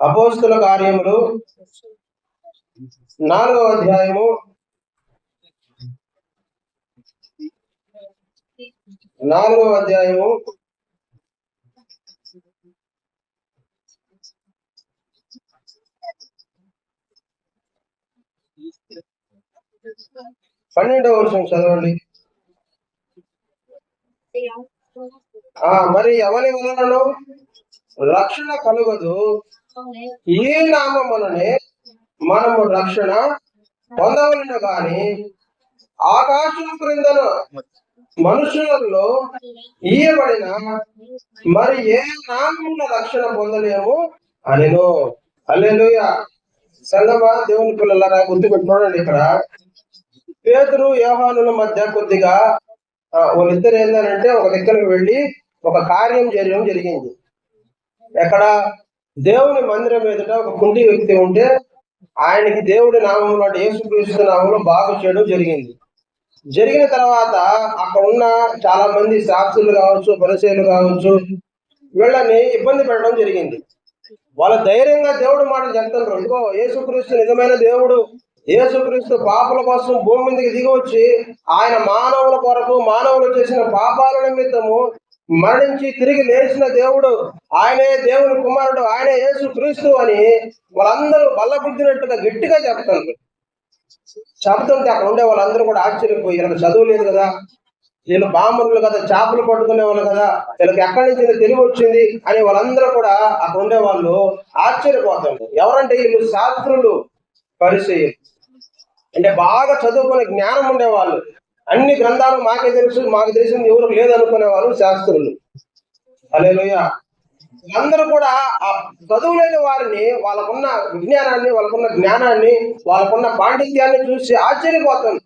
అపోస్తుల కార్యములు నాలుగవ అధ్యాయము. నాలుగవ అధ్యాయము. పన్నెండవ వర్షం చదవండి. ఆ మరి ఎవరి వలనను రక్షణ కలుగదు. ఈ నామముననే మనము రక్షణ పొందవలను గాని ఆకాశం క్రిందను మనుషులలో ఇయ్యబడిన మరి ఏ నామమున రక్షణ పొందలేము అనిను. అల్లెలుయ సంగమా దేవుని పిల్లలరా గుర్తుపెట్టుకోండి ఇక్కడ. పేతురు యోహానుల మధ్య కొద్దిగా వాళ్ళిద్దరు ఏంటంటే ఒక దగ్గరకు వెళ్ళి ఒక కార్యం చేయడం జరిగింది. ఎక్కడ? దేవుని మందిరం ఎదుట ఒక కుంటి వ్యక్తి ఉంటే ఆయనకి దేవుడి నామంలో అంటే యేసుక్రీస్తు నామంలో బాగు చేయడం జరిగింది. జరిగిన తర్వాత అక్కడ ఉన్న చాలా మంది శాస్త్రులు కావచ్చు పరిచయలు కావచ్చు వీళ్ళని ఇబ్బంది పెట్టడం జరిగింది. వాళ్ళ ధైర్యంగా దేవుడు మాటలు చెప్తున్నారు. ఇదిగో యేసుక్రీస్తు నిజమైన దేవుడు. యేసుక్రీస్తు పాపల కోసం భూమి మీదకి దిగి వచ్చి ఆయన మానవుల కొరకు మానవులు చేసిన పాపాల నిమిత్తము మరణించి తిరిగి లేచిన దేవుడు ఆయనే దేవుని కుమారుడు ఆయనే యేసు క్రీస్తు అని వాళ్ళందరూ బల్లబుద్ధినట్టుగా గట్టిగా చెప్తాను చెప్తుంటే అక్కడ ఉండే వాళ్ళందరూ కూడా ఆశ్చర్యపోయి వీళ్ళకి చదువు లేదు కదా వీళ్ళు బామరులు కదా చేపలు పట్టుకునే వాళ్ళు కదా వీళ్ళకి ఎక్కడి నుంచి తెలివి వచ్చింది? అని వాళ్ళందరూ కూడా అక్కడ ఉండే వాళ్ళు ఆశ్చర్యపోతారు ఎవరంటే వీళ్ళు శాస్త్రులు పరిచయం అంటే బాగా చదువుకునే జ్ఞానం ఉండేవాళ్ళు. అన్ని గ్రంథాలు మాకే తెలుసు మాకు తెలిసింది ఎవరు లేదనుకునేవారు శాస్త్రులు. అలేలోయ అందరూ కూడా ఆ చదువు లేని వారిని వాళ్ళకున్న విజ్ఞానాన్ని వాళ్ళకున్న జ్ఞానాన్ని వాళ్ళకున్న పాండిత్యాన్ని చూసి ఆశ్చర్యపోతుంది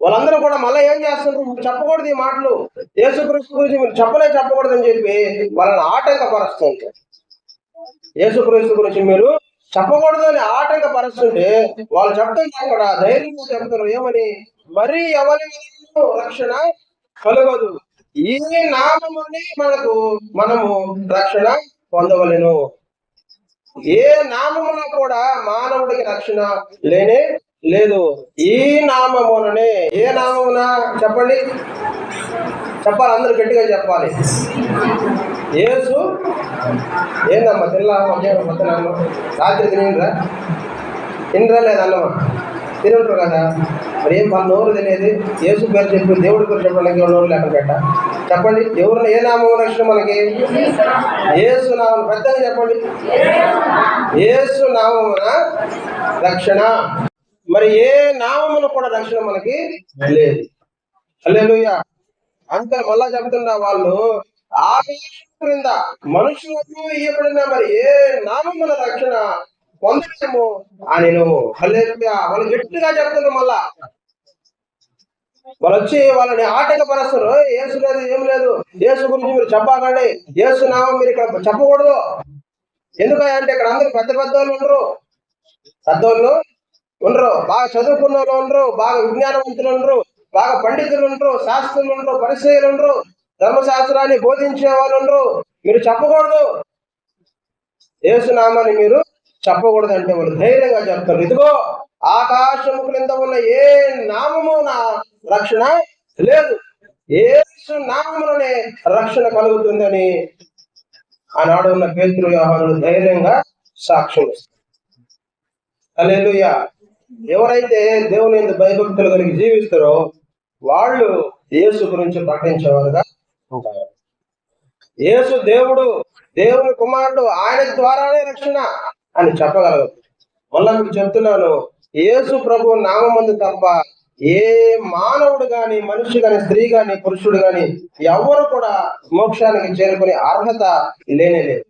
వాళ్ళందరూ కూడా మళ్ళీ ఏం చేస్తున్నారు మీరు చెప్పకూడదు ఈ మాటలు. యేసుక్రీస్తు గురించి మీరు చెప్పలే చెప్పకూడదు అని చెప్పి వాళ్ళని ఆటంకపరుస్తుంది యేసుక్రీస్తు గురించి మీరు చెప్పకూడదు అని ఆటంకపరుస్తుంటే వాళ్ళు చెప్తారు అక్కడ ధైర్యంగా చెప్తారు ఏమని? మరి ఎవరి రక్షణ కలగదు. ఈ నామముని మనకు మనము రక్షణ పొందవలెను. ఏ నామమున కూడా మానవుడికి రక్షణ లేనే లేదు. ఈ నామముననే ఏ నామమున? చెప్పండి. చెప్పాలి అందరూ గట్టిగా చెప్పాలి. ఏసు? ఏందమ్మా తినలా మధ్యాహ్నం రాత్రి తినిండ్రా? తినరా లేదా అన్నమా? కదా. మరి ఏం మన నోరు తినేది. యేసు పేరు చెప్పి దేవుడి పేరు చెప్పడానికి నోరు లేక పెట్ట. చెప్పండి ఎవరిని ఏ నామం రక్షణ మనకి? యేసు నామం పెద్దగా చెప్పండి. ఏసు నామమున రక్షణ. మరి ఏ నామములు కూడా రక్షణ మనకి లేదు. హల్లెలూయా. అంత మళ్ళా చెబుతున్నా వాళ్ళు ఆకాశం క్రింద మనుషులకు ఇవ్వబడిన మరి ఏ నామముల రక్షణ పొందలేము అని నువ్వు హల్లెలూయా. వాళ్ళు గట్టిగా చెప్తున్నారు మళ్ళా. వాళ్ళు వచ్చి వాళ్ళని ఆటంకపరుస్తారు ఏసు లేదు ఏం లేదు. యేసు గురించి మీరు చెప్పకండి. యేసు నామం మీరు ఇక్కడ చెప్పకూడదు. ఎందుకంటే ఇక్కడ అందరూ పెద్ద పెద్ద వాళ్ళు ఉండరు. పెద్దోళ్ళు ఉండరు. బాగా చదువుకున్న వాళ్ళు ఉండరు బాగా విజ్ఞానవంతులు ఉండరు బాగా పండితులు ఉండరు శాస్త్రులు ఉండరు పరిచయలు ఉండరు ధర్మశాస్త్రాన్ని బోధించే వాళ్ళు ఉండరు. మీరు చెప్పకూడదు. ఏసునామాన్ని మీరు చెప్పకూడదు అంటే వాళ్ళు ధైర్యంగా చెప్తారు. ఇదిగో ఆకాశము క్రింద ఉన్న ఏ నామము నా రక్షణ లేదు. ఏసు నామములోనే రక్షణ కలుగుతుందని ఆనాడు ఉన్న పేతురు వ్యవహారులు ధైర్యంగా సాక్ష్యం ఇస్తారు. హల్లెలూయా. ఎవరైతే దేవుని భయభక్తులు కలిగి జీవిస్తారో వాళ్ళు యేసు గురించి ప్రకటించేవారుగా ఉంటారు. యేసు దేవుడు దేవుని కుమారుడు ఆయన ద్వారానే రక్షణ అని చెప్పగలరు. మళ్ళా మీకు చెప్తున్నాను యేసు ప్రభు నామందు తప్ప ఏ మానవుడు గాని మనిషి గాని స్త్రీ గాని పురుషుడు గాని ఎవరు కూడా మోక్షానికి చేరుకునే అర్హత లేనే లేదు.